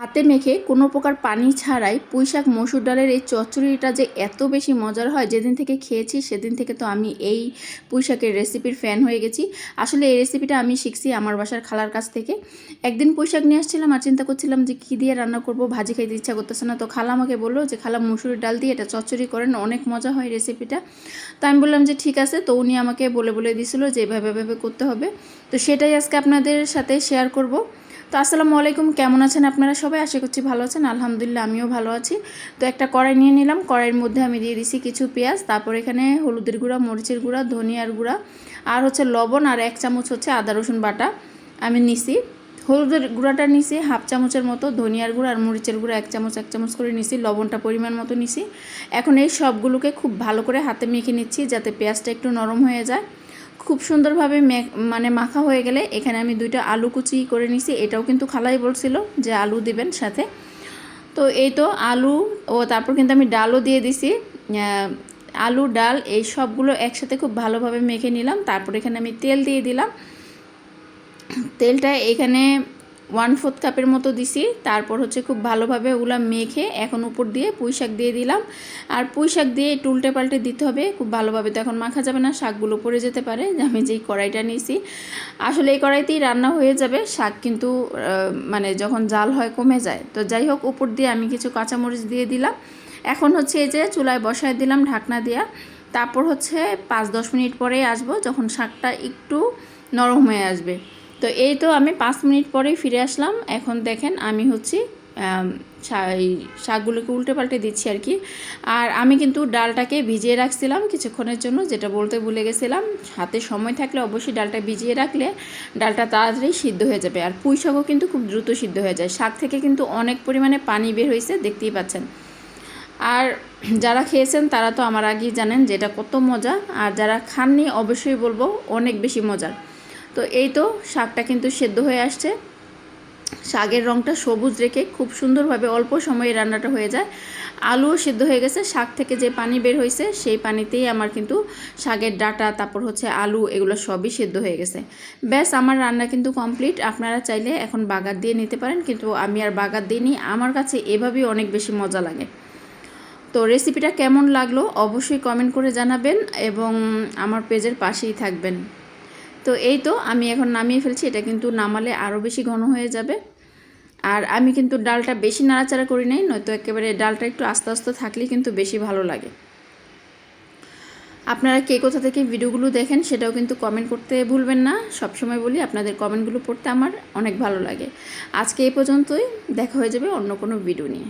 হাতে মেখে কোনো প্রকার পানি ছাড়াই পুঁইশাক, মসুর ডালের এই চচ্চড়িটা যে এত বেশি মজার হয়, যেদিন থেকে খেয়েছি সেদিন থেকে তো আমি এই পুঁইশাকের রেসিপির ফ্যান হয়ে গেছি। আসলে এই রেসিপিটা আমি শিখছি আমার বাসার খালার কাছ থেকে। একদিন পুঁইশাক নিয়ে আসছিলাম আর চিন্তা করছিলাম যে কী দিয়ে রান্না করব, ভাজি খাইতে ইচ্ছা করতেছে না। তো খালা আমাকে বলল যে, খালা মসুরের ডাল দিয়ে এটা চচ্চড়ি করেন, অনেক মজা হয় রেসিপিটা। তো আমি বললাম যে, ঠিক আছে। তো উনি আমাকে বলে বলে দিছিল যে, এভাবে এভাবে করতে হবে। তো সেটাই আজকে আপনাদের সাথে শেয়ার করব। তো আসসালামু আলাইকুম, কেমন আছেন আপনারা সবাই? আশা করছি ভালো আছেন। আলহামদুলিল্লাহ, আমিও ভালো আছি। তো একটা কড়াই নিয়ে নিলাম। কড়াইয়ের মধ্যে আমি দিয়ে দিছি কিছু পেঁয়াজ, তারপর এখানে হলুদের গুঁড়া, মরিচের গুঁড়া, ধনিয়ার গুঁড়া, আর হচ্ছে লবণ আর এক চামচ হচ্ছে আদা রসুন বাটা আমি নিছি। হলুদের গুঁড়াটা নিছি, হাফ চামচের মতো ধনিয়ার গুঁড়া আর মরিচের গুঁড়া এক চামচ এক চামচ করে নিছি। লবণটা পরিমাণ মতো নিছি। এখন এই সবগুলোকে খুব ভালো করে হাতে মেখে নিচ্ছি যাতে পেঁয়াজটা একটু নরম হয়ে যায়। খুব সুন্দরভাবে মানে মাখা হয়ে গেলে এখানে আমি দুইটা আলু কুচি করে নিছি। এটাও কিন্তু খালাই বলছিল যে আলু দিবেন সাথে। তো এই তো আলু ও তারপর কিন্তু আমি ডালও দিয়ে দিছি। আলু, ডাল এই সবগুলো একসাথে খুব ভালোভাবে মেখে নিলাম। তারপর এখানে আমি তেল দিয়ে দিলাম। তেলটা এখানে ওয়ান ফোর্থ কাপের মতো দিছি। তারপর হচ্ছে খুব ভালোভাবে ওগুলো মেখে এখন উপর দিয়ে পুঁই শাক দিয়ে দিলাম। আর পুঁই শাক দিয়ে একটু উল্টে পাল্টে দিতে হবে, খুব ভালোভাবে তো এখন মাখা যাবে না, শাকগুলো পড়ে যেতে পারে, আমি যেই কড়াইটা নিয়েছি আসলে এই কড়াইতেই রান্না হয়ে যাবে, শাক কিন্তু মানে যখন জাল হয় কমে যায়। তো যাই হোক, উপর দিয়ে আমি কিছু কাঁচামরিচ দিয়ে দিলাম। এখন হচ্ছে এই যে চুলায় বসায় দিলাম ঢাকনা দিয়া। তারপর হচ্ছে পাঁচ দশ মিনিট পরেই আসব, যখন শাকটা একটু নরম হয়ে আসবে। তো এই তো আমি পাঁচ মিনিট পরেই ফিরে আসলাম। এখন দেখেন আমি হচ্ছি শাকগুলোকে উল্টে পাল্টে দিচ্ছি আর কি। আর আমি কিন্তু ডালটাকে ভিজিয়ে রাখছিলাম কিছুক্ষণের জন্য, যেটা বলতে ভুলে গেছিলাম। হাতে সময় থাকলে অবশ্যই ডালটা ভিজিয়ে রাখলে ডালটা তাড়াতাড়ি সিদ্ধ হয়ে যাবে। আর পুঁই শাকও কিন্তু খুব দ্রুত সিদ্ধ হয়ে যায়। শাক থেকে কিন্তু অনেক পরিমাণে পানি বের হয়েছে, দেখতেই পাচ্ছেন। আর যারা খেয়েছেন তারা তো আমার আগেই জানেন যেটা কত মজা। আর যারা খাননি, অবশ্যই বলব অনেক বেশি মজার তো এই তো শাকটা কিন্তু সেদ্ধ হয়ে আসছে। শাকের রঙটা সবুজ রেখে খুব সুন্দরভাবে অল্প সময়ে রান্নাটা হয়ে যায়। আলুও সিদ্ধ হয়ে গেছে, শাক থেকে যে পানি বের হয়েছে সেই পানিতেই আমার কিন্তু শাকের ডাটা, তারপর হচ্ছে আলু এগুলো সবই সিদ্ধ হয়ে গেছে। ব্যাস, আমার রান্না কিন্তু কমপ্লিট। আপনারা চাইলে এখন বাগার দিয়ে নিতে পারেন, কিন্তু আমি আর বাগার দিইনি। আমার কাছে এভাবেই অনেক বেশি মজা লাগে। তো রেসিপিটা কেমন লাগল অবশ্যই কমেন্ট করে জানাবেন এবং আমার পেজের পাশেই থাকবেন। তো এই তো আমি এখন নামিয়ে ফেলছি, এটা কিন্তু নামালে আরও বেশি ঘন হয়ে যাবে। আর আমি কিন্তু ডালটা বেশি নাড়াচাড়া করি নাই, নয়তো একেবারে ডালটা একটু আস্তে আস্তে থাকলেই কিন্তু বেশি ভালো লাগে। আপনারা কে কোথা থেকে ভিডিওগুলো দেখেন সেটাও কিন্তু কমেন্ট করতে ভুলবেন না। সবসময় বলি, আপনাদের কমেন্টগুলো পড়তে আমার অনেক ভালো লাগে। আজকে এই পর্যন্তই, দেখা হয়ে যাবে অন্য কোনো ভিডিও নিয়ে।